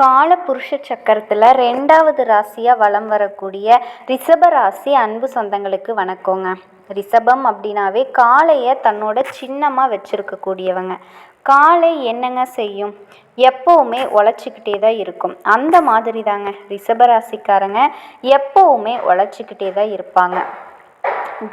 காலபுருஷ சக்கரத்தில் ரெண்டாவது ராசியாக வலம் வரக்கூடிய ரிஷப ராசி அன்பு சொந்தங்களுக்கு வணக்கங்க. ரிஷபம் அப்படின்னாவே காளையை தன்னோட சின்னமாக வச்சுருக்கக்கூடியவங்க. காலை என்னங்க செய்யும்? எப்போவுமே உழைச்சிக்கிட்டே தான் இருக்கும். அந்த மாதிரி தாங்க ரிஷபராசிக்காரங்க எப்போவுமே உழைச்சிக்கிட்டே தான் இருப்பாங்க.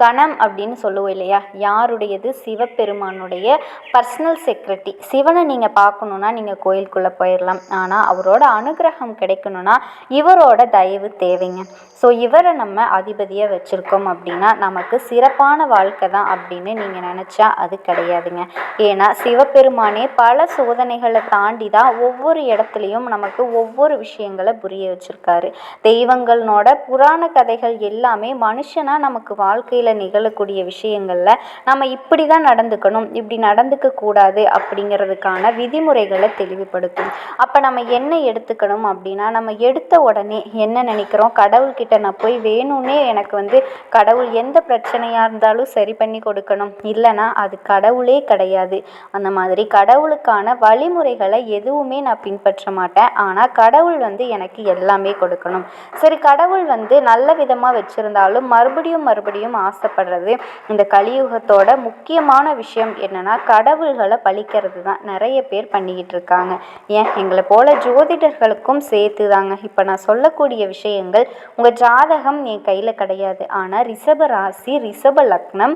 கணம் அப்படின்னு சொல்லுவோம் இல்லையா? யாருடையது? சிவபெருமானுடைய பர்சனல் செக்ரட்டரி சிவனை நீங்கள் பார்க்கணுன்னா நீங்கள் கோயிலுக்குள்ளே போயிடலாம் ஆனால் அவரோட அனுகிரகம் கிடைக்கணும்னா இவரோட தயவு தேவைங்க. ஸோ இவரை நம்ம அதிபதியாக வச்சுருக்கோம் அப்படின்னா நமக்கு சிறப்பான வாழ்க்கை தான் அப்படின்னு நீங்கள் நினச்சா அது கிடையாதுங்க. ஏன்னா சிவபெருமானே பல சோதனைகளை தாண்டி தான் ஒவ்வொரு இடத்துலையும் நமக்கு ஒவ்வொரு விஷயங்களை புரிய வச்சுருக்காரு. தெய்வங்களோட புராண கதைகள் எல்லாமே மனுஷனாக நமக்கு வாழ்க்கை வாழ்க்கையில் நிகழக்கூடிய விஷயங்களில் நம்ம இப்படி தான் நடந்துக்கணும். இப்படி நடந்துக்க கூடாது அப்படிங்கிறதுக்கான விதிமுறைகளை தெளிவுபடுத்தும். அப்போ நம்ம என்ன எடுத்துக்கணும் அப்படின்னா நம்ம எடுத்த உடனே என்ன நினைக்கிறோம்? கடவுள்கிட்ட நான் போய் வேணும்னே எனக்கு வந்து கடவுள் எந்த பிரச்சனையாக இருந்தாலும் சரி பண்ணி கொடுக்கணும். இல்லைன்னா அது கடவுளே கிடையாது. அந்த மாதிரி கடவுளுக்கான வழிமுறைகளை எதுவுமே நான் பின்பற்ற மாட்டேன். ஆனால் கடவுள் வந்து எனக்கு எல்லாமே கொடுக்கணும். சரி கடவுள் வந்து நல்ல விதமாக வச்சுருந்தாலும் மறுபடியும் மறுபடியும் ஆசைப்படுறது. இந்த கலியுகத்தோட முக்கியமான விஷயம் என்னன்னா கடவுள்களை பழிக்கிறது தான் நிறைய பேர் பண்ணிக்கிட்டு இருக்காங்க. ஏன்? எங்களை போல ஜோதிடர்களுக்கும் சேர்த்து தாங்க இப்போ நான் சொல்லக்கூடிய விஷயங்கள் உங்கள் ஜாதகம் என் கையில் கிடையாது. ஆனால் ரிஷப ராசி ரிஷப லக்னம்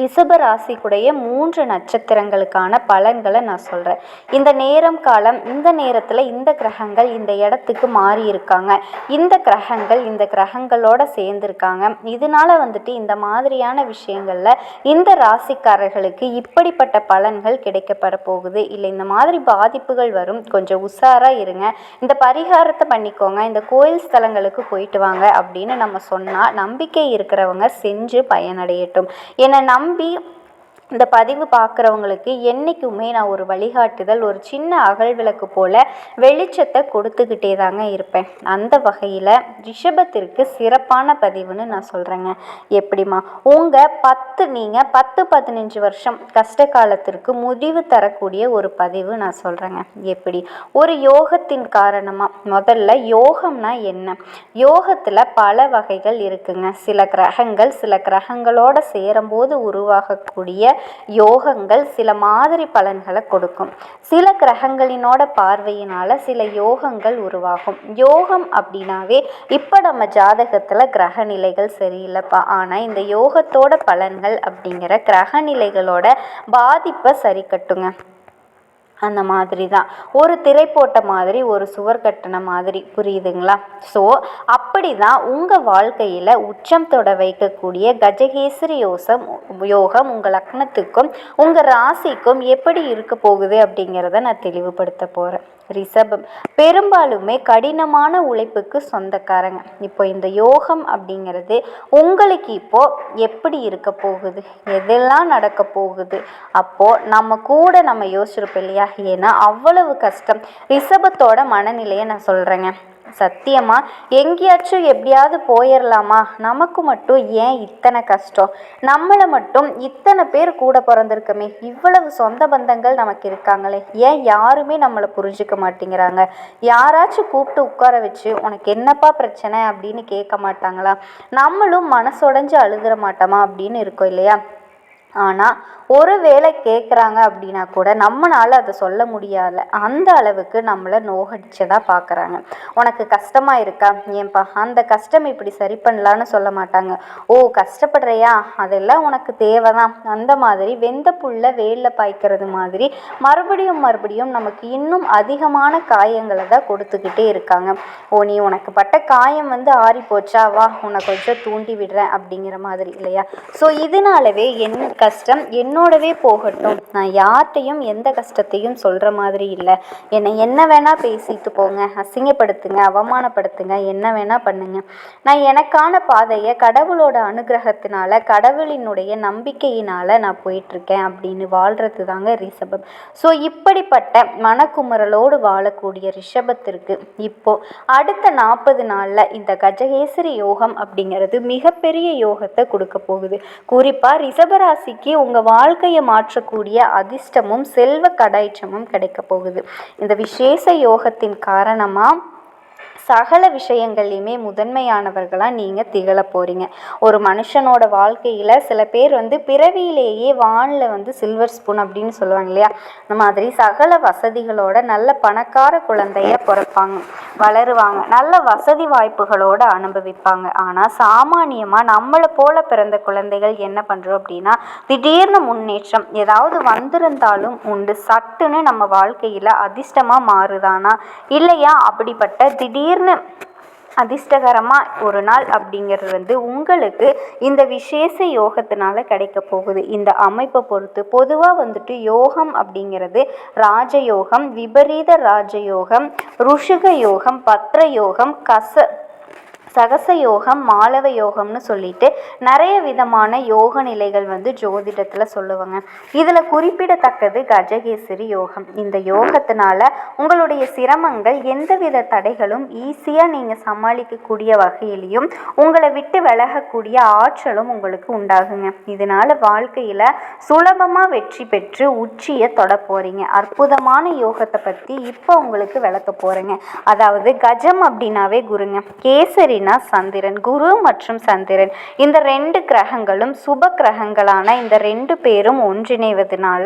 ரிஷப ராசிக்குடைய மூன்று நட்சத்திரங்களுக்கான பலன்களை நான் சொல்கிறேன் இந்த நேரம் காலம் இந்த நேரத்தில் இந்த கிரகங்கள் இந்த இடத்துக்கு மாறி இருக்காங்க இந்த கிரகங்கள் இந்த கிரகங்களோட சேர்ந்துருக்காங்க. இதனால வந்துட்டு இந்த மாதிரியான விஷயங்களில் இந்த ராசிக்காரர்களுக்கு இப்படிப்பட்ட பலன்கள் கிடைக்கப்பட போகுது. இல்லை இந்த மாதிரி பாதிப்புகள் வரும். கொஞ்சம் உஷாராக இருங்க. இந்த பரிகாரத்தை பண்ணிக்கோங்க. இந்த கோயில் ஸ்தலங்களுக்கு போயிட்டு வாங்க அப்படின்னு நம்ம சொன்னால் நம்பிக்கை இருக்கிறவங்க செஞ்சு பயனடையட்டும். என்னை நம்பி இந்த பதிவு பார்க்குறவங்களுக்கு என்றைக்குமே நான் ஒரு வழிகாட்டுதல் ஒரு சின்ன அகல் விளக்கு போல் வெளிச்சத்தை கொடுத்துக்கிட்டே தாங்க இருப்பேன். அந்த வகையில் ரிஷபத்திற்கு சிறப்பான பதிவுன்னு நான் சொல்கிறேங்க எப்படிம்மா? உங்கள் பத்து நீங்கள் பத்து பதினஞ்சு வருஷம் கஷ்ட காலத்திற்கு முடிவு தரக்கூடிய ஒரு பதிவு நான் சொல்கிறேங்க எப்படி? ஒரு யோகத்தின் காரணமாக முதல்ல யோகம்னா என்ன? யோகத்தில் பல வகைகள் இருக்குங்க. சில கிரகங்கள் சில கிரகங்களோட சேரும்போது உருவாகக்கூடிய யோகங்கள் சில மாதிரி பலன்களை கொடுக்கும். சில கிரகங்களினோட பார்வையினால் சில யோகங்கள் உருவாகும். யோகம் அப்படின்னாவே இப்போ நம்ம ஜாதகத்தில் கிரக நிலைகள் சரியில்லைப்பா. ஆனால் இந்த யோகத்தோட பலன்கள் அப்படிங்கிற கிரக நிலைகளோட பாதிப்பை சரி கட்டுங்க. அந்த மாதிரி தான் ஒரு திரை போட்ட மாதிரி ஒரு சுவர் கட்டின மாதிரி. புரியுதுங்களா? ஸோ அப்படி தான் உங்கள் வாழ்க்கையில் உச்சம் தொட வைக்கக்கூடிய கஜகேசரி யோசம் யோகம் உங்கள் லக்னத்துக்கும் உங்கள் ராசிக்கும் எப்படி இருக்க போகுது அப்படிங்கிறத நான் தெளிவுபடுத்த போகிறேன் ரிஷபம். பெரும்பாலுமே கடினமான உழைப்புக்கு சொந்தக்காரங்க. இப்போ இந்த யோகம் அப்படிங்கிறது உங்களுக்கு இப்போது எப்படி இருக்க போகுது? எதெல்லாம் நடக்க போகுது? அப்போது நம்ம கூட நம்ம யோசிச்சிருப்போம் இல்லையா? ஏன்னா அவ்வளவு கஷ்டம். ரிஷபத்தோட மனநிலையை நான் சொல்கிறேங்க சத்தியமா? எங்கேயாச்சும் எப்படியாவது போயிடலாமா நமக்கு மட்டும் ஏன் இத்தனை கஷ்டம்? நம்மளை மட்டும் இத்தனை பேர் கூட பிறந்திருக்கமே. இவ்வளவு சொந்த பந்தங்கள் நமக்கு இருக்காங்களே. ஏன் யாருமே நம்மளை புரிஞ்சுக்க மாட்டேங்கிறாங்க? யாராச்சும் கூப்பிட்டு உட்கார வச்சு உனக்கு என்னப்பா பிரச்சனை? அப்படின்னு கேட்க மாட்டாங்களா? நம்மளும் மனசொடைஞ்சு அழுதுற மாட்டோமா அப்படின்னு இருக்கோம் இல்லையா? ஆனால் ஒரு வேளை கேட்குறாங்க அப்படின்னா கூட நம்மளால் அதை சொல்ல முடியாது அந்த அளவுக்கு நம்மளை நோகடிச்சதாக பார்க்குறாங்க உனக்கு கஷ்டமாக இருக்கா? ஏன்பா அந்த கஷ்டம் இப்படி சரி பண்ணலான்னு சொல்ல மாட்டாங்க. ஓ கஷ்டப்படுறியா? அதெல்லாம் உனக்கு தேவை தான் அந்த மாதிரி வெந்த புல்ல வேலில் பாய்க்கிறது மாதிரி மறுபடியும் மறுபடியும் நமக்கு இன்னும் அதிகமான காயங்களை தான் கொடுத்துக்கிட்டே இருக்காங்க. ஓ நீ உனக்கு பட்ட காயம் வந்து ஆறி போச்சா? வா உன்னை கொஞ்சம் தூண்டி விடுறேன் அப்படிங்கிற மாதிரி இல்லையா? ஸோ இதனாலவே என் கஷ்டம் என்னோடவே போகட்டும். நான் யார்கிட்டையும் எந்த கஷ்டத்தையும் சொல்கிற மாதிரி இல்லை. என்னை என்ன வேணால் பேசிட்டு போங்க. அசிங்கப்படுத்துங்க அவமானப்படுத்துங்க. என்ன வேணால் பண்ணுங்க. நான் எனக்கான பாதையை கடவுளோட அனுகிரகத்தினால கடவுளினுடைய நம்பிக்கையினால் நான் போயிட்டுருக்கேன் அப்படின்னு வாழ்கிறது தாங்க ரிஷபம். ஸோ இப்படிப்பட்ட மனக்குமுறலோடு வாழக்கூடிய ரிஷபத்திற்கு இப்போது அடுத்த நாற்பது நாளில் இந்த கஜகேசரி யோகம் அப்படிங்கிறது மிகப்பெரிய யோகத்தை கொடுக்க போகுது. குறிப்பாக ரிஷபராசிக்கு உங்கள் வாழ் வாழ்க்கையை மாற்றக்கூடிய அதிர்ஷ்டமும் செல்வ கடாய்ச்சமும் கிடைக்க போகுது. இந்த விசேஷ யோகத்தின் காரணமாக சகல விஷயங்கள்லையுமே முதன்மையானவர்களாக நீங்கள் திகழ போகிறீங்க ஒரு மனுஷனோட வாழ்க்கையில் சில பேர் வந்து பிறவியிலேயே வானில் வந்து சில்வர் ஸ்பூன் அப்படின்னு சொல்லுவாங்க இல்லையா? அந்த மாதிரி சகல வசதிகளோட நல்ல பணக்கார குழந்தைய பிறப்பாங்க வளருவாங்க நல்ல வசதி வாய்ப்புகளோடு அனுபவிப்பாங்க. ஆனால் சாமானியமாக நம்மளை போல பிறந்த குழந்தைகள் என்ன பண்ணுறோம் அப்படின்னா திடீர்னு முன்னேற்றம் ஏதாவது வந்திருந்தாலும் உண்டு சட்டுன்னு நம்ம வாழ்க்கையில் அதிர்ஷ்டமாக மாறுதானா? இல்லையா? அப்படிப்பட்ட திடீர்னு அதிர்ஷ்டகரமாக ஒரு நாள் அப்படிங்கிறது வந்து உங்களுக்கு இந்த விசேஷ யோகத்தினால கிடைக்க போகுது. இந்த அமைப்பை பொறுத்து பொதுவாக வந்துட்டு யோகம் அப்படிங்கிறது ராஜயோகம் விபரீத ராஜயோகம் ருஷிக யோகம் பத்ர யோகம் கச சகச யோகம் மாலவ யோகம்னு சொல்லிட்டு நிறைய விதமான யோக நிலைகள் வந்து ஜோதிடத்தில் சொல்லுவாங்க. இதில் குறிப்பிடத்தக்கது கஜகேசரி யோகம். இந்த யோகத்தினால உங்களுடைய சிரமங்கள் எந்தவித தடைகளும் ஈஸியாக நீங்கள் சமாளிக்கக்கூடிய வகையிலையும் உங்களை விட்டு விலகக்கூடிய ஆற்றலும் உங்களுக்கு உண்டாகுங்க. இதனால் வாழ்க்கையில் சுலபமாக வெற்றி பெற்று உச்சியை தொட போகிறீங்க அற்புதமான யோகத்தை பற்றி இப்போ உங்களுக்கு விளக்க போகிறேங்க அதாவது கஜம் அப்படின்னாவே குருங்க. கேசரின் அப்படின்னா சந்திரன் குரு மற்றும் சந்திரன். இந்த ரெண்டு கிரகங்களும் சுப கிரகங்களான இந்த ரெண்டு பேரும் ஒன்றிணைவதனால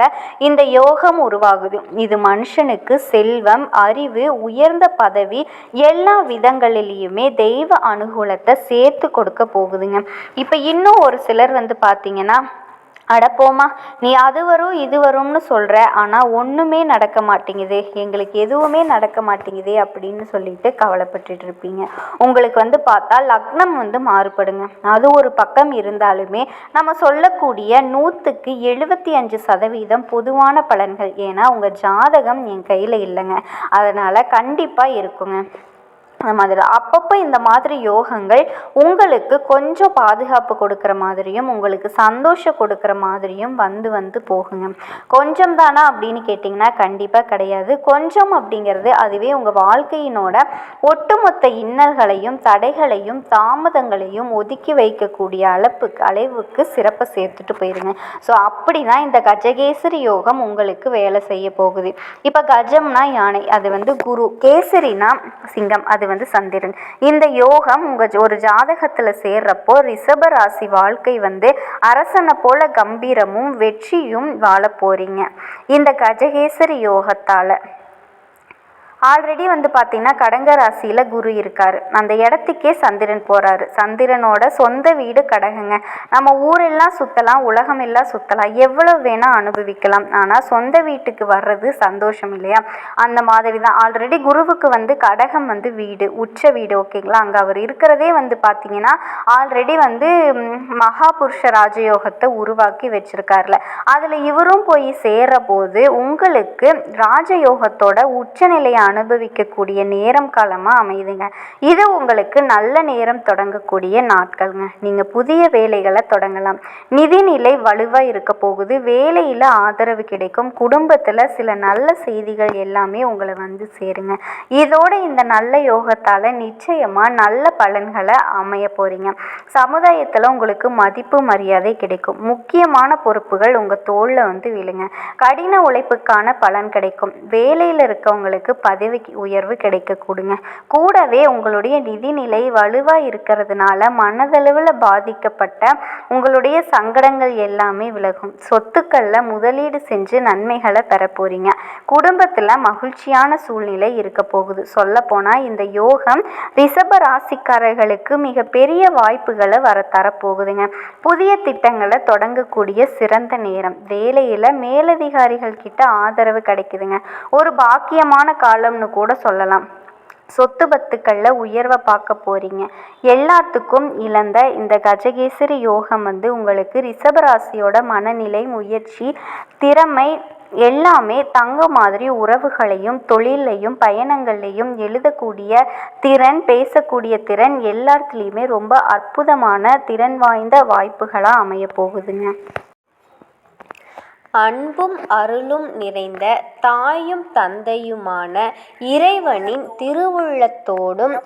இந்த யோகம் உருவாகுது. இது மனுஷனுக்கு செல்வம் அறிவு உயர்ந்த பதவி எல்லா விதங்களிலையுமே தெய்வ அனுகூலத்தை சேர்த்து கொடுக்க போகுதுங்க. இப்போ இன்னும் ஒரு சிலர் வந்து பார்த்தீங்கன்னா அட போம்மா நீ அது வரும் இது வரும்னு சொல்கிற ஆனால் ஒன்றுமே நடக்க மாட்டேங்குது. எங்களுக்கு எதுவுமே நடக்க மாட்டேங்குதே அப்படின்னு சொல்லிட்டு கவலைப்பட்டுட்டு இருப்பீங்க. உங்களுக்கு வந்து பார்த்தா லக்னம் வந்து மாறுபடுங்க. அது ஒரு பக்கம் இருந்தாலுமே நம்ம சொல்லக்கூடிய நூற்றுக்கு எழுபத்தி அஞ்சு சதவீதம் பொதுவான பலன்கள். ஏன்னா உங்கள் ஜாதகம் என் கையில் இல்லைங்க. அதனால் கண்டிப்பாக இருக்குங்க. அந்த மாதிரி அப்பப்போ இந்த மாதிரி யோகங்கள் உங்களுக்கு கொஞ்சம் பாதுகாப்பு கொடுக்குற மாதிரியும் உங்களுக்கு சந்தோஷம் கொடுக்குற மாதிரியும் வந்து வந்து போகுங்க. கொஞ்சம் தானா அப்படின்னு கேட்டிங்கன்னா கண்டிப்பாக கிடையாது. கொஞ்சம் அப்படிங்கிறது அதுவே உங்கள் வாழ்க்கையினோட ஒட்டுமொத்த இன்னல்களையும் தடைகளையும் தாமதங்களையும் ஒதுக்கி வைக்கக்கூடிய அளப்புக்கு அளவுக்கு சிறப்பை சேர்த்துட்டு போயிருங்க. ஸோ அப்படி தான் இந்த கஜகேசரி யோகம் உங்களுக்கு வேலை செய்ய போகுது. இப்போ கஜம்னா யானை அது வந்து குரு. கேசரினா சிங்கம் அது வந்து சந்திரன். இந்த யோகம் உங்கள் ஒரு ஜாதகத்தில் சேர்றப்போ ரிஷப ராசி வாழ்க்கை வந்து அரசனை போல கம்பீரமும் வெற்றியும் வாழ போகிறீங்க இந்த கஜகேசரி யோகத்தால். ஆல்ரெடி வந்து பார்த்தீங்கன்னா கடக ராசியில் குரு இருக்கார். அந்த இடத்துக்கே சந்திரன் போகிறாரு சந்திரனோட சொந்த வீடு கடகங்க. நம்ம ஊரெல்லாம் சுற்றலாம் உலகம் எல்லாம் சுற்றலாம் எவ்வளோ வேணால் அனுபவிக்கலாம். ஆனால் சொந்த வீட்டுக்கு வர்றது சந்தோஷம் இல்லையா? அந்த மாதிரி தான் ஆல்ரெடி குருவுக்கு வந்து கடகம் வந்து வீடு உச்ச வீடு ஓகேங்களா? அங்கே அவர் இருக்கிறதே வந்து பார்த்தீங்கன்னா ஆல்ரெடி வந்து மகாபுருஷ ராஜயோகத்தை உருவாக்கி வச்சிருக்காருல. அதில் இவரும் போய் சேர போது உங்களுக்கு ராஜயோகத்தோட உச்சநிலையான அனுபவிக்கக்கூடிய நேரம் காலமாக அமையுதுங்க. இது உங்களுக்கு நல்ல நேரம் தொடங்கக்கூடிய நாட்கள்ங்க. நீங்கள் புதிய வேலைகளை தொடங்கலாம். நிதிநிலை வலுவாக இருக்க போகுது. வேலையில் ஆதரவு கிடைக்கும். குடும்பத்தில் சில நல்ல செய்திகள் எல்லாமே உங்களை வந்து சேருங்க. இதோட இந்த நல்ல யோகத்தால் நிச்சயமாக நல்ல பலன்களை அமைய போகிறீங்க சமுதாயத்தில் உங்களுக்கு மதிப்பு மரியாதை கிடைக்கும். முக்கியமான பொறுப்புகள் உங்கள் தோளில் வந்து விழுங்க. கடின உழைப்புக்கான பலன் கிடைக்கும். வேலையில் இருக்கவங்களுக்கு பதி பதவி உயர்வு கிடைக்க கொடுங்க கூடவே உங்களுடைய நிதிநிலை வலுவாக இருக்கிறதுனால மனதளவில் பாதிக்கப்பட்ட உங்களுடைய சங்கடங்கள் எல்லாமே விலகும். சொத்துக்களில் முதலீடு செஞ்சு நன்மைகளை பெற போகிறீங்க குடும்பத்தில் மகிழ்ச்சியான சூழ்நிலை இருக்க போகுது. சொல்லப்போனால் இந்த யோகம் ரிஷப ராசிக்காரர்களுக்கு மிகப்பெரிய வாய்ப்புகளை வர தரப்போகுதுங்க. புதிய திட்டங்களை தொடங்கக்கூடிய சிறந்த நேரம். வேலையில் மேலதிகாரிகள் கிட்ட ஆதரவு கிடைக்குதுங்க. ஒரு பாக்கியமான காலம் காலம்னு கூட சொல்லலாம். சொத்து பத்துக்களில் உயர்வை பார்க்க போகிறீங்க எல்லாத்துக்கும் இழந்த இந்த கஜகேசரி யோகம் வந்து உங்களுக்கு ரிஷபராசியோட மனநிலை முயற்சி திறமை எல்லாமே தங்க மாதிரி உறவுகளையும் தொழிலையும் பயணங்கள்லையும் எழுதக்கூடிய திறன் பேசக்கூடிய திறன் எல்லாத்துலேயுமே ரொம்ப அற்புதமான திறன் வாய்ந்த வாய்ப்புகளாக அமைய போகுதுங்க. அன்பும் அருளும் நிறைந்த தாயும் தந்தையுமான இறைவனின் திருவுள்ளத்தோடும்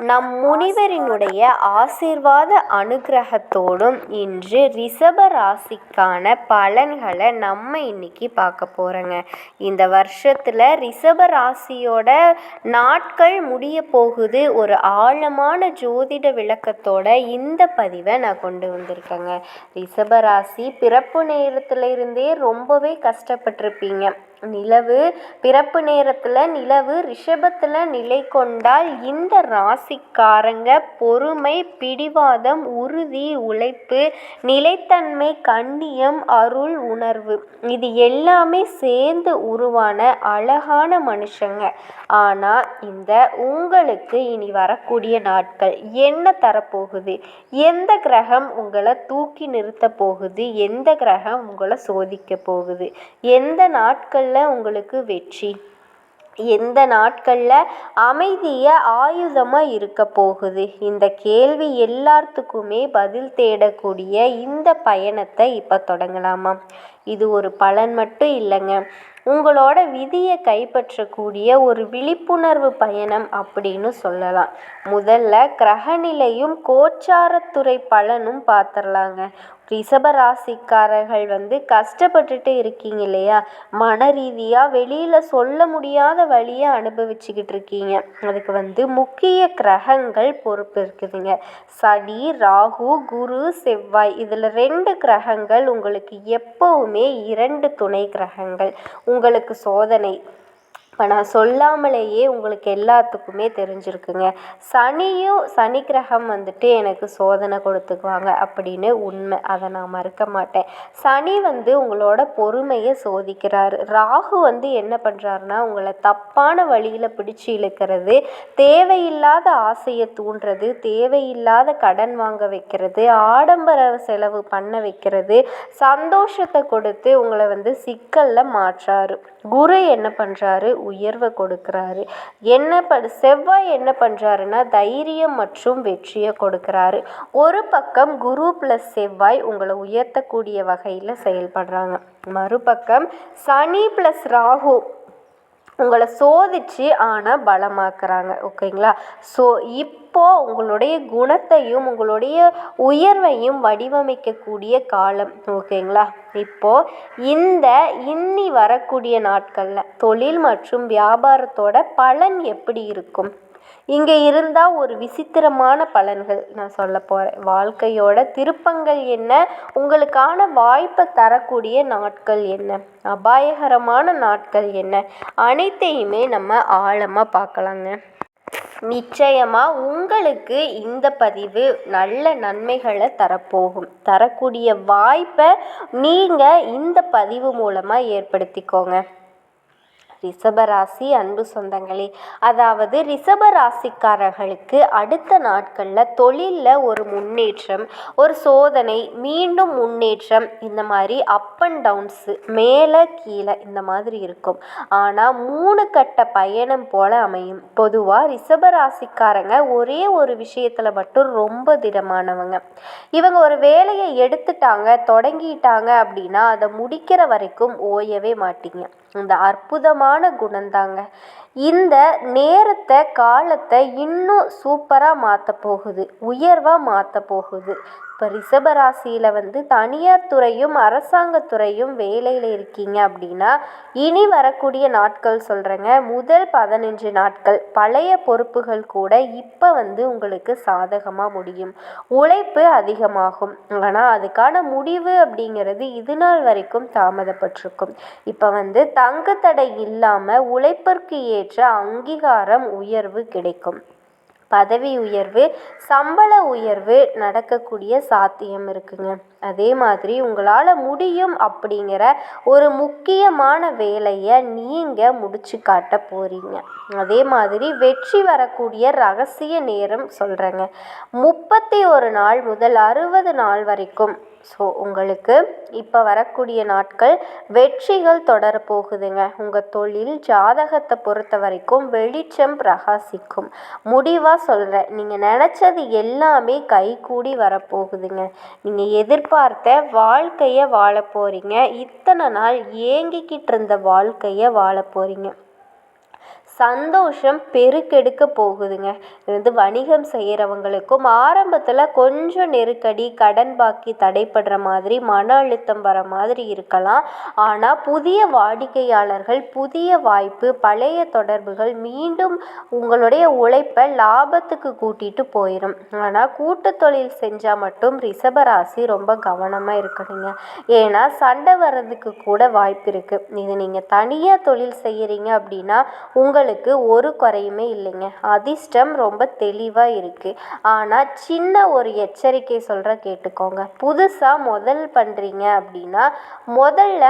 நம் முனிவரினுடைய ஆசீர்வாத அனுக்கிரகத்தோடும் இன்று ரிஷப ராசிக்கான பலன்களை நம்ம இன்னைக்கு பார்க்க போகிறோங்க இந்த வருஷத்தில் ரிஷப ராசியோட நாட்கள் முடிய போகுது. ஒரு ஆழமான ஜோதிட விளக்கத்தோட இந்த பதிவை நான் கொண்டு வந்திருக்கேங்க. ரிஷப ராசி பிறப்பு நேரத்திலிருந்தே ரொம்ப ரொம்பவே கஷ்டப்பட்டிருப்பீங்க. நிலவு பிறப்பு நேரத்தில் நிலவு ரிஷபத்தில் நிலை கொண்டால் இந்த ராசிக்காரங்க பொறுமை பிடிவாதம் உறுதி உழைப்பு நிலைத்தன்மை கண்ணியம் அருள் உணர்வு. இது எல்லாமே சேர்ந்து உருவான அழகான மனுஷங்க. ஆனால் இந்த உங்களுக்கு இனி வரக்கூடிய நாட்கள் என்ன தரப்போகுது? எந்த கிரகம் உங்களை தூக்கி நிறுத்த போகுது? எந்த கிரகம் உங்களை சோதிக்க போகுது? எந்த நாட்கள் நாட்களில் உங்களுக்கு வெற்றி. எந்த நாட்களில் அமைதியை ஆயுதமாக இருக்க போகுது? இந்த கேள்வி எல்லாத்துக்குமே பதில் தேடக்கூடிய இந்த பயணத்தை இப்போ தொடங்கலாமா இது ஒரு பலன் மட்டும் இல்லைங்க. உங்களோட விதியை கைப்பற்றக்கூடிய ஒரு விழிப்புணர்வு பயணம் அப்படின்னு சொல்லலாம். முதல்ல கிரகநிலையும் கோச்சாரத்துறை பலனும் பார்த்துடலாங்க ரிஷபராசிக்காரர்கள் வந்து கஷ்டப்பட்டுட்டு இருக்கீங்க இல்லையா? மன ரீதியாக வெளியில் சொல்ல முடியாத வழியை அனுபவிச்சுக்கிட்டு இருக்கீங்க. அதுக்கு வந்து முக்கிய கிரகங்கள் பொறுப்பு இருக்குதுங்க. சனி ராகு குரு செவ்வாய் இதில் ரெண்டு கிரகங்கள் உங்களுக்கு எப்போவுமே இரண்டு துணை கிரகங்கள். உங்களுக்கு சோதனை இப்போ நான் சொல்லாமலேயே உங்களுக்கு எல்லாத்துக்குமே தெரிஞ்சிருக்குங்க. சனியும் சனி கிரகம் வந்துட்டு எனக்கு சோதனை கொடுத்துக்குவாங்க அப்படின்னு உண்மை. அதை நான் மறுக்க மாட்டேன். சனி வந்து உங்களோட பொறுமையை சோதிக்கிறாரு. ராகு வந்து என்ன பண்ணுறாருன்னா உங்களை தப்பான வழியில் பிடிச்சி இழுக்கிறது தேவையில்லாத ஆசையை தூண்டுறது தேவையில்லாத கடன் வாங்க வைக்கிறது ஆடம்பர செலவு பண்ண வைக்கிறது சந்தோஷத்தை கொடுத்து உங்களை வந்து சிக்கலில் மாற்றாரு. குரு என்ன பண்ணுறாரு உயர்வை கொடுக்குறாரு. என்ன பண் செவ்வாய் என்ன பண்ணுறாருன்னா தைரியம் மற்றும் வெற்றியை கொடுக்குறாரு. ஒரு பக்கம் குரு ப்ளஸ் செவ்வாய் உங்களை உயர்த்தக்கூடிய வகையில் செயல்படுறாங்க. மறுபக்கம் சனி ப்ளஸ் ராகு உங்களை சோதிச்சு ஆனால் பலமாக்குறாங்க ஓகேங்களா? ஸோ இப்போது உங்களுடைய குணத்தையும் உங்களுடைய உயர்வையும் வடிவமைக்கக்கூடிய காலம் ஓகேங்களா? இப்போது இந்த இன்னி வரக்கூடிய நாட்களில் தொழில் மற்றும் வியாபாரத்தோட பலன் எப்படி இருக்கும்? இங்கே இருந்தால் ஒரு விசித்திரமான பலன்கள் நான் சொல்ல போகிறேன் வாழ்க்கையோட திருப்பங்கள் என்ன? உங்களுக்கான வாய்ப்பை தரக்கூடிய நாட்கள் என்ன? அபாயகரமான நாட்கள் என்ன? அனைத்தையுமே நம்ம ஆழமாக பார்க்கலாங்க. நிச்சயமாக உங்களுக்கு இந்த பதிவு நல்ல நன்மைகளை தரப்போகும். தரக்கூடிய வாய்ப்பை நீங்கள் இந்த பதிவு மூலமாக ஏற்படுத்திக்கோங்க. ரிஷபராசி அன்பு சொந்தங்களே. அதாவது ரிஷபராசிக்காரர்களுக்கு அடுத்த நாட்களில் தொழிலில் ஒரு முன்னேற்றம் ஒரு சோதனை மீண்டும் முன்னேற்றம் இந்த மாதிரி அப் அண்ட் டவுன்ஸு மேலே கீழே இந்த மாதிரி இருக்கும். ஆனால் மூணு கட்ட பயணம் போல் அமையும். பொதுவாக ரிஷபராசிக்காரங்க ஒரே ஒரு விஷயத்தில் மட்டும் ரொம்ப திடமானவங்க. இவங்க ஒரு வேலையை எடுத்துட்டாங்க தொடங்கிட்டாங்க அப்படின்னா அதை முடிக்கிற வரைக்கும் ஓயவே மாட்டீங்க. இந்த அற்புதமான குணந்தாங்க இந்த நேரத்தை காலத்தை இன்னும் சூப்பராக மாற்ற போகுது. உயர்வாக மாற்ற போகுது. இப்போ ரிஷபராசியில் வந்து தனியார் துறையும் அரசாங்கத்துறையும் வேலையில் இருக்கீங்க அப்படின்னா இனி வரக்கூடிய நாட்கள் சொல்கிறேங்க முதல் பதினஞ்சு நாட்கள். பழைய பொறுப்புகள் கூட இப்போ வந்து உங்களுக்கு சாதகமாக முடியும். உழைப்பு அதிகமாகும். ஆனால் அதுக்கான முடிவு அப்படிங்கிறது இது நாள் வரைக்கும் தாமதப்பட்டிருக்கும். இப்போ வந்து தங்குத்தடை இல்லாமல் உழைப்பிற்கு ஏற்ற அங்கீகாரம் உயர்வு கிடைக்கும். பதவி உயர்வு சம்பள உயர்வு நடக்கக்கூடிய சாத்தியம் இருக்குதுங்க அதே மாதிரி உங்களால் முடியும் அப்படிங்கிற ஒரு முக்கியமான வேலையை நீங்கள் முடிச்சு காட்ட போகிறீங்க அதே மாதிரி வெற்றி வரக்கூடிய ரகசிய நேரம் சொல்கிறேங்க முப்பத்தி ஒரு நாள் முதல் அறுபது நாள் வரைக்கும். ஸோ உங்களுக்கு இப்போ வரக்கூடிய நாட்கள் வெற்றிகள் தொடர போகுதுங்க. உங்கள் தொழில் ஜாதகத்தை பொறுத்த வரைக்கும் வெளிச்சம் பிரகாசிக்கும். முடிவாக சொல்கிறேன் நீங்கள் நினச்சது எல்லாமே கைகூடி வரப்போகுதுங்க. நீங்கள் எதிர்ப்பு எதிர்பார்த்த வாழ்க்கையை வாழ போகிறீங்க இத்தனை நாள் ஏங்கிக்கிட்டு இருந்த வாழ்க்கையை வாழ போகிறீங்க சந்தோஷம் பெருக்கெடுக்க போகுதுங்க. இது வந்து வணிகம் செய்கிறவங்களுக்கும் ஆரம்பத்தில் கொஞ்சம் நெருக்கடி கடன் பாக்கி தடைப்படுற மாதிரி மன அழுத்தம் வர மாதிரி இருக்கலாம். ஆனால் புதிய வாடிக்கையாளர்கள் புதிய வாய்ப்பு பழைய தொடர்புகள் மீண்டும் உங்களுடைய உழைப்பை லாபத்துக்கு கூட்டிகிட்டு போயிடும் ஆனால் கூட்டு தொழில் செஞ்சால் மட்டும் ரிஷபராசி ரொம்ப கவனமாக இருக்கணுங்க. ஏன்னா சண்டை வர்றதுக்கு கூட வாய்ப்பு இருக்குது இது நீங்கள் தனியாக தொழில் செய்கிறீங்க அப்படின்னா உங்கள் உங்களுக்கு ஒரு குறையுமே இல்லைங்க. அதிர்ஷ்டம் ரொம்ப தெளிவாக இருக்குது ஆனால் சின்ன ஒரு எச்சரிக்கை சொல்கிற கேட்டுக்கோங்க. புதுசாக முதல் பண்ணுறீங்க அப்படின்னா முதல்ல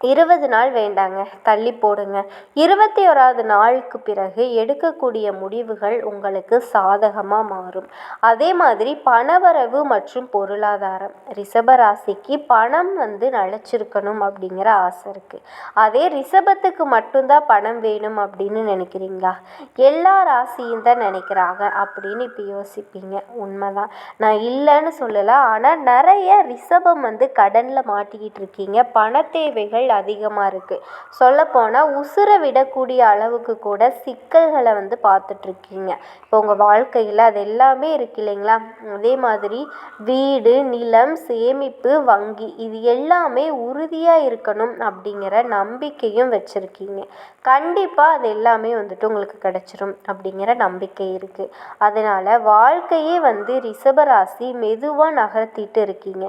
இருபது நாள் வேண்டாங்க தள்ளி போடுங்க. இருபத்தி ஓராவது நாளுக்கு பிறகு எடுக்கக்கூடிய முடிவுகள் உங்களுக்கு சாதகமாக மாறும். அதே மாதிரி பணவரவு மற்றும் பொருளாதாரம். ரிஷபராசிக்கு பணம் வந்து நிலச்சிருக்கணும் அப்படிங்கிற ஆசை இருக்குது அதே ரிஷபத்துக்கு மட்டும்தான் பணம் வேணும் அப்படின்னு நினைக்கிறீங்களா? எல்லா ராசியும் தான் நினைக்கிறாங்க அப்படின்னு இப்போ யோசிப்பீங்க. உண்மைதான். நான் இல்லைன்னு சொல்லலை ஆனால் நிறைய ரிஷபம் வந்து கடனில் மாட்டிக்கிட்டு இருக்கீங்க. பண தேவைகள் அதிகமாக இருக்குது சொல்லப்போனால் உசுரை விடக்கூடிய அளவுக்கு கூட சிக்கல்களை வந்து பார்த்துட்ருக்கீங்க. இப்போ உங்கள் வாழ்க்கையில் அது எல்லாமே இருக்கு இல்லைங்களா? அதே மாதிரி வீடு நிலம் சேமிப்பு வங்கி இது எல்லாமே உறுதியாக இருக்கணும் அப்படிங்கிற நம்பிக்கையும் வச்சுருக்கீங்க. கண்டிப்பாக அது எல்லாமே வந்துட்டு உங்களுக்கு கிடச்சிரும் அப்படிங்கிற நம்பிக்கை இருக்குது அதனால் வாழ்க்கையே வந்து ரிஷபராசி மெதுவாக நகர்த்திட்டு இருக்கீங்க.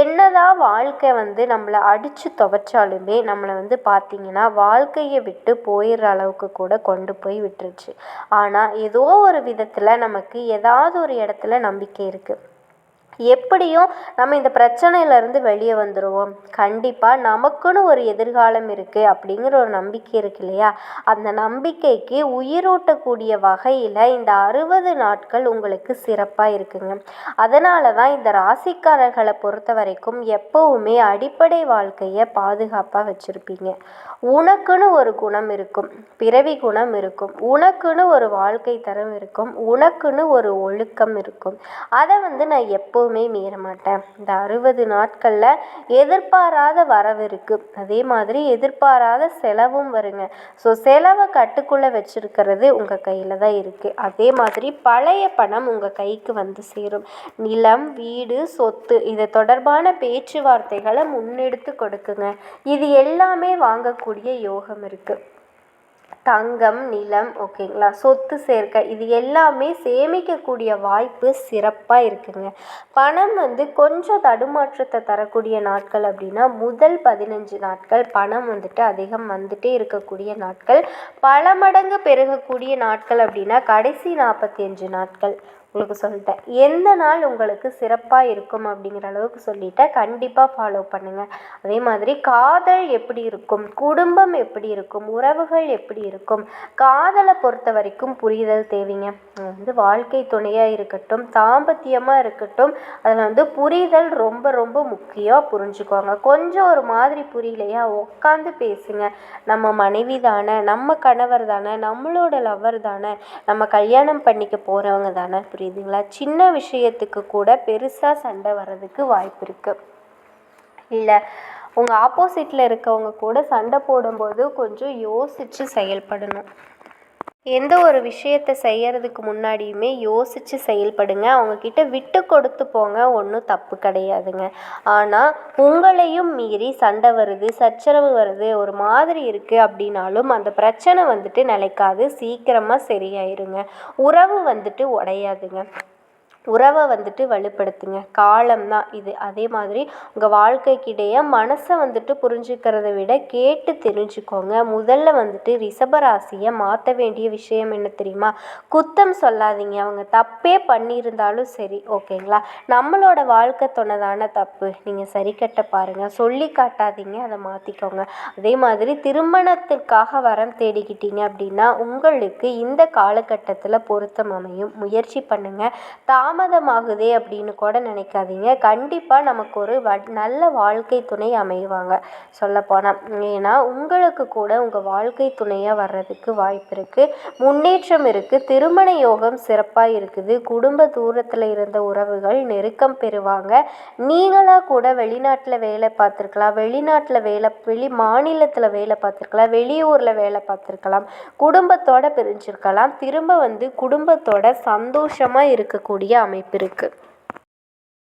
என்னதான் வாழ்க்கை வந்து நம்மளை அடித்து துவைச்சாலும் நம்மளை வந்து பார்த்திங்கன்னா வாழ்க்கையை விட்டு போயிடுற அளவுக்கு கூட கொண்டு போய் விட்டுருச்சு. ஆனால் ஏதோ ஒரு விதத்தில் நமக்கு ஏதாவது ஒரு இடத்துல நம்பிக்கை இருக்குது எப்படியும் நம்ம இந்த பிரச்சனையிலேருந்து வெளியே வந்துடுவோம் கண்டிப்பாக நமக்குன்னு ஒரு எதிர்காலம் இருக்குது அப்படிங்கிற ஒரு நம்பிக்கை இருக்கு இல்லையா? அந்த நம்பிக்கைக்கு உயிரூட்டக்கூடிய வகையில் இந்த அறுபது நாட்கள் உங்களுக்கு சிறப்பாக இருக்குங்க. அதனால தான் இந்த ராசிக்காரர்களை பொறுத்த வரைக்கும் எப்போவுமே அடிப்படை வாழ்க்கையை பாதுகாப்பாக வச்சுருப்பீங்க. உனக்குன்னு ஒரு குணம் இருக்கும் பிறவி குணம் இருக்கும் உனக்குன்னு ஒரு வாழ்க்கை தரம் இருக்கும் உனக்குன்னு ஒரு ஒழுக்கம் இருக்கும். அதை வந்து நான் எப்போ எப்போவுமே மீற மாட்டேன். இந்த அறுபது நாட்களில் எதிர்பாராத வரவு இருக்குது அதே மாதிரி எதிர்பாராத செலவும் வருங்க. ஸோ செலவை கட்டுக்குள்ளே வச்சுருக்கிறது உங்கள் கையில் தான் இருக்குது அதே மாதிரி பழைய பணம் உங்கள் கைக்கு வந்து சேரும். நிலம் வீடு சொத்து இது தொடர்பான பேச்சுவார்த்தைகளை முன்னெடுத்து கொடுக்குங்க. இது எல்லாமே வாங்கக்கூடிய யோகம் இருக்குது தங்கம் நிலம் ஓகேங்களா சொத்து சேர்க்கை இது எல்லாமே சேமிக்கக்கூடிய வாய்ப்பு சிறப்பாக இருக்குங்க. பணம் வந்து கொஞ்சம் தடுமாற்றத்தை தரக்கூடிய நாட்கள் அப்படின்னா முதல் பதினஞ்சு நாட்கள் பணம் வந்துட்டு அதிகம் வந்துட்டே இருக்கக்கூடிய நாட்கள். பல மடங்கு பெருகக்கூடிய நாட்கள் அப்படின்னா கடைசி நாற்பத்தி அஞ்சு நாட்கள். உங்களுக்கு சொல்லிட்டேன். எந்த நாள் உங்களுக்கு சிறப்பாக இருக்கும் அப்படிங்கிற அளவுக்கு சொல்லிட்டேன் கண்டிப்பாக ஃபாலோ பண்ணுங்கள் அதே மாதிரி காதல் எப்படி இருக்கும்? குடும்பம் எப்படி இருக்கும்? உறவுகள் எப்படி இருக்கும்? காதலை பொறுத்த வரைக்கும் புரிதல் தேவைங்க. வந்து வாழ்க்கை துணையாக இருக்கட்டும் தாம்பத்தியமாக இருக்கட்டும் அதில் வந்து புரிதல் ரொம்ப ரொம்ப முக்கியம் புரிஞ்சுக்கோங்க. கொஞ்சம் ஒரு மாதிரி புரியலையா உட்காந்து பேசுங்க. நம்ம மனைவி தானே நம்ம கணவர் தானே நம்மளோட லவர் தானே நம்ம கல்யாணம் பண்ணிக்க போகிறவங்க தானே புரியுது? தெரியுதுங்களா சின்ன விஷயத்துக்கு கூட பெருசாக சண்டை வர்றதுக்கு வாய்ப்பு இருக்குது இல்லை உங்கள் ஆப்போசிட்டில் இருக்கவங்க கூட சண்டை போடும்போது கொஞ்சம் யோசித்து செயல்படணும். எந்த ஒரு விஷயத்தை செய்கிறதுக்கு முன்னாடியுமே யோசித்து செயல்படுங்க. அவங்கக்கிட்ட விட்டு கொடுத்து போங்க. ஒன்றும் தப்பு கிடையாதுங்க. ஆனால் உங்களையும் மீறி சண்டை வருது சச்சரவு வருது ஒரு மாதிரி இருக்குது அப்படின்னாலும் அந்த பிரச்சனை வந்துட்டு நிலைக்காது. சீக்கிரமாக சரியாயிருங்க. உறவு வந்துட்டு உடையாதுங்க. உறவை வந்துட்டு வலுப்படுத்துங்க. காலம் தான் இது. அதே மாதிரி உங்கள் வாழ்க்கைக்கிடையே மனசை வந்துட்டு புரிஞ்சுக்கிறத விட கேட்டு தெரிஞ்சுக்கோங்க. முதல்ல வந்துட்டு ரிஷபராசியை மாற்ற வேண்டிய விஷயம் என்ன தெரியுமா? குத்தம் சொல்லாதீங்க. அவங்க தப்பே பண்ணியிருந்தாலும் சரி. ஓகேங்களா? நம்மளோட வாழ்க்கை தொன்னதான தப்பு. நீங்கள் சரி கட்ட பாருங்கள் சொல்லி காட்டாதீங்க. அதை மாற்றிக்கோங்க அதே மாதிரி திருமணத்திற்காக வரம் தேடிக்கிட்டீங்க அப்படின்னா உங்களுக்கு இந்த காலகட்டத்தில் பொருத்தம் அமையும். முயற்சி பண்ணுங்கள் தாம் தாமதமாகுதே அப்படின்னு கூட நினைக்காதீங்க. கண்டிப்பாக நமக்கு ஒரு வ நல்ல வாழ்க்கை துணை அமைவாங்க சொல்லப்போனால் ஏன்னா உங்களுக்கு கூட உங்கள் வாழ்க்கை துணையாக வர்றதுக்கு வாய்ப்பு இருக்குது முன்னேற்றம் இருக்குது திருமண யோகம் சிறப்பாக இருக்குது. குடும்ப தூரத்தில் இருந்த உறவுகள் நெருக்கம் பெறுவாங்க. நீங்களாக கூட வெளிநாட்டில் வேலை பார்த்துருக்கலாம். வெளிநாட்டில் வேலை வெளி மாநிலத்தில் வேலை பார்த்துருக்கலாம். வெளியூரில் வேலை பார்த்துருக்கலாம். குடும்பத்தோட பிரிஞ்சிருக்கலாம். திரும்ப வந்து குடும்பத்தோட சந்தோஷமாக இருக்கக்கூடிய அமைப்பு இருக்குது